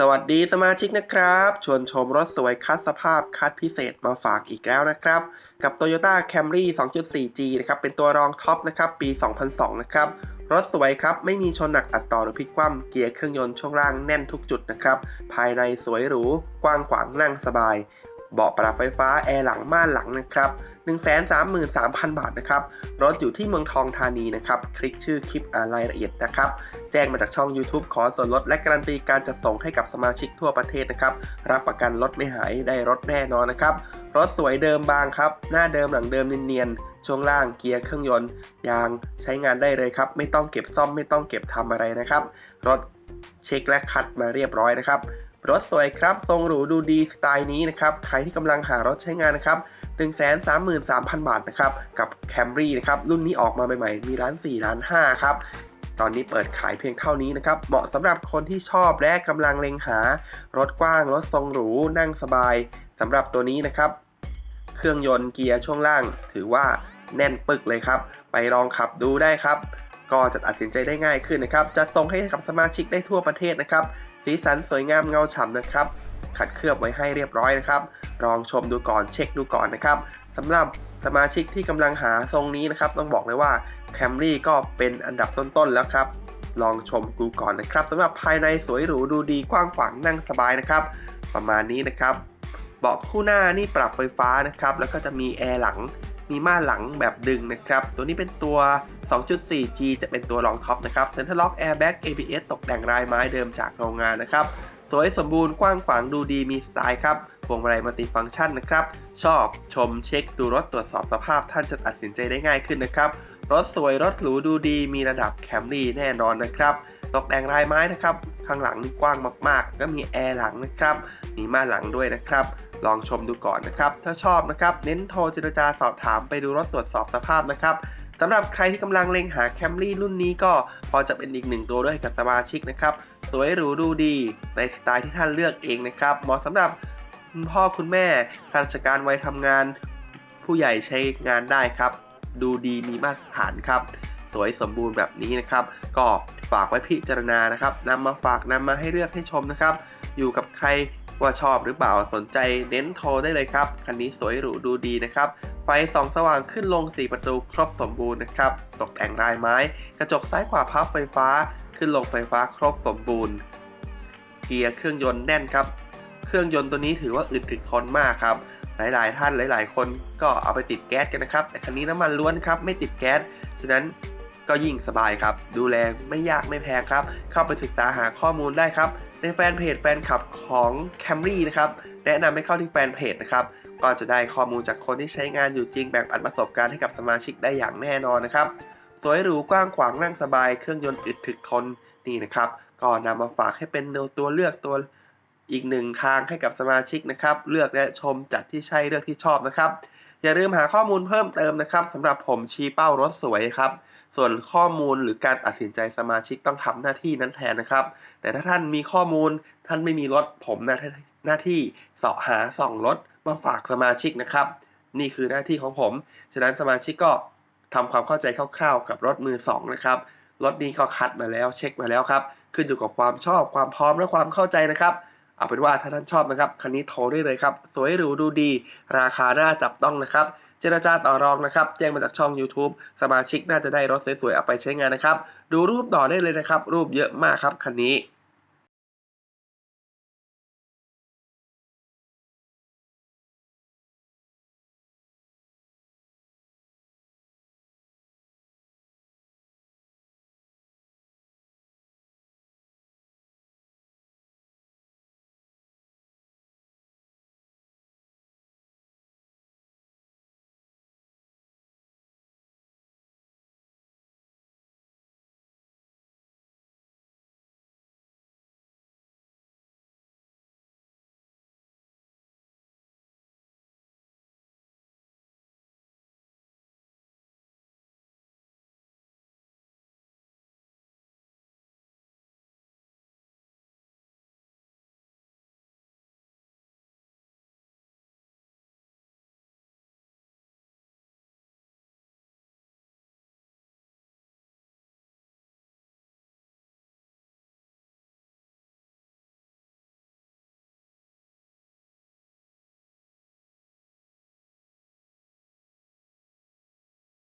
สวัสดีสมาชิกนะครับ ชวนชมรถสวยคัดสภาพคัดพิเศษมาฝากอีกแล้วนะครับ กับ Toyota Camry 2.4G นะครับ เป็นตัวรองท็อปนะครับ ปี 2002 นะครับ รถสวยครับ ไม่มีชนหนักอัดต่อหรือพลิกคว่ำเกียร์เครื่องยนต์ช่วงล่างแน่นทุกจุดนะครับ ภายในสวยหรู กว้างขวางนั่งสบาย เบาะปรับไฟฟ้าแอร์หลังม่านหลังนะครับ 133,000 บาทนะครับ รถอยู่ที่เมืองทองธานีนะครับ คลิกชื่อคลิปอ่านรายละเอียดนะครับ แจ้งมาจากช่อง YouTube ขอส่วนลดและการันตีการจัดส่งให้กับสมาชิกทั่วประเทศนะครับ รับประกันรถไม่หายได้รถแน่นอนนะครับ รถสวยเดิมบางครับ หน้าเดิมหลังเดิมเนียนๆ ช่วงล่างเกียร์เครื่องยนต์ ยางใช้งานได้เลยครับ ไม่ต้องเก็บซ่อมไม่ต้องเก็บทำอะไรนะครับ รถเช็คและคัดมาเรียบร้อยนะครับ รถสวยครับ ทรงหรูดูดีสไตล์นี้นะครับ ใครที่กำลังหารถใช้งานนะครับ133,000 บาทนะครับ กับ Camry นะครับ รุ่นนี้ออกมาใหม่ๆ มีร้าน 4 ร้าน 5 ครับ ตอนนี้เปิดขายเพียงเท่านี้นะครับ เหมาะสำหรับคนที่ชอบและกำลังเล็งหา รถกว้าง รถทรงหรู นั่งสบายสำหรับตัวนี้นะครับ เครื่องยนต์เกียร์ช่วงล่าง ถือว่าแน่นปึกเลยครับ ไปลองขับดูได้ครับ ก็จะตัดสินใจได้ง่ายขึ้นนะครับ จะส่งให้กับสมาชิกได้ทั่วประเทศนะครับ สีสันสวยงามเงาฉ่ำนะครับ ขัดเคลือบไว้ให้เรียบร้อยนะครับ ลองชมดูก่อนเช็คดูก่อนนะครับสำหรับสมาชิกที่กำลังหาทรงนี้นะครับ ต้องบอกเลยว่า Camry ก็เป็นอันดับต้นๆแล้วครับลองชมดูก่อนนะครับสำหรับภายในสวยหรูดูดีกว้างขวางนั่งสบายนะครับ ประมาณนี้นะครับ เบาะคู่หน้านี่ปรับไฟฟ้านะครับ แล้วก็จะมีแอร์หลัง มีม่านหลังแบบดึงนะครับ ตัวนี้เป็นตัว 2.4G จะเป็นตัวรองท็อปนะครับ Center Lock Airbag ABS ตกแต่งลายไม้เดิมจากโรงงานนะครับ สวยสมบูรณ์กว้างขวางดูดีมีสไตล์ครับพวงมาลัยมัลติฟังก์ชันนะครับ ชอบชมเช็คดูรถตรวจสอบสภาพท่านจะตัดสินใจได้ง่ายขึ้นนะครับ รถสวยรถหรูดูดีมีระดับแคมรี่แน่นอนนะครับ ตกแต่งลายไม้นะครับ ข้างหลังกว้างมากๆ ก็มีแอร์หลังนะครับ มีม่านหลังด้วยนะครับ ลองชมดูก่อนนะครับ ถ้าชอบนะครับ เน้นโทรเจรจาสอบถามไปดูรถตรวจสอบสภาพนะครับสำหรับใครที่กำลังเล็งหาแคมรี่รุ่นนี้ก็พอจะเป็นอีกหนึ่งตัวด้วยกับสมาชิกนะครับ สวยหรูดูดีในสไตล์ที่ท่านเลือกเองนะครับ เหมาะสำหรับคุณพ่อคุณแม่ข้าราชการวัยทำงาน ผู้ใหญ่ใช้งานได้ครับ ดูดีมีมาตรฐานครับ สวยสมบูรณ์แบบนี้นะครับ ก็ฝากไว้พิจารณานะครับนำมาฝากนำมาให้เลือกให้ชมนะครับ อยู่กับใคร ว่าชอบหรือเปล่าสนใจเน้นโทรได้เลยครับ คันนี้สวยหรูดูดีนะครับ ไฟส่องสว่างขึ้นลง 4 ประตูครบสมบูรณ์นะครับ ตกแต่งลายไม้ กระจกซ้ายขวาพับไฟฟ้า ขึ้นลงไฟฟ้าครบสมบูรณ์ เกียร์เครื่องยนต์แน่นครับ เครื่องยนต์ตัวนี้ถือว่าอึดถึกทนมากครับหลายๆ ท่านหลาย ๆ คนก็เอาไปติดแก๊สกันนะครับ แต่คันนี้น้ำมันล้วนครับไม่ติดแก๊สฉะนั้น ก็ยิ่งสบายครับ ดูแลไม่ยากไม่แพงครับ เข้าไปศึกษาหาข้อมูลได้ครับ ในแฟนเพจแฟนคลับของ Camry นะครับ แนะนำให้เข้าที่แฟนเพจนะครับ ก็จะได้ข้อมูลจากคนที่ใช้งานอยู่จริงแบ่งปันประสบการณ์ให้กับสมาชิกได้อย่างแน่นอนนะครับ สวยหรูกว้างขวางนั่งสบายเครื่องยนต์อึดถึกทนนี่นะครับ ก็นำมาฝากให้เป็นตัวเลือกตัวอีกหนึ่งทางให้กับสมาชิกนะครับ เลือกและชมจัดที่ใช่เลือกที่ชอบนะครับ อย่าลืมหาข้อมูลเพิ่มเติมนะครับสำหรับผมชี้เป้ารถสวยครับ ส่วนข้อมูลหรือการตัดสินใจสมาชิกต้องทำหน้าที่นั้นแทนนะครับ แต่ถ้าท่านมีข้อมูลท่านไม่มีรถผมนะหน้าที่เสาะหาส่องรถมาฝากสมาชิกนะครับ นี่คือหน้าที่ของผม ฉะนั้นสมาชิกก็ทำความเข้าใจคร่าวๆ กับรถมือสองนะครับรถนี้ก็คัดมาแล้วเช็คมาแล้วครับ ขึ้นอยู่กับความชอบความพร้อมและความเข้าใจนะครับ เอาเป็นว่าถ้าท่านชอบนะครับ คันนี้โทรได้เลยครับ สวยหรูดูดี ราคาน่าจับต้องนะครับ เจรจาต่อรองนะครับ แจ้งมาจากช่อง YouTube สมาชิกน่าจะได้รถสวยๆเอาไปใช้งานนะครับ ดูรูปต่อได้เลยนะครับ รูปเยอะมากครับคันนี้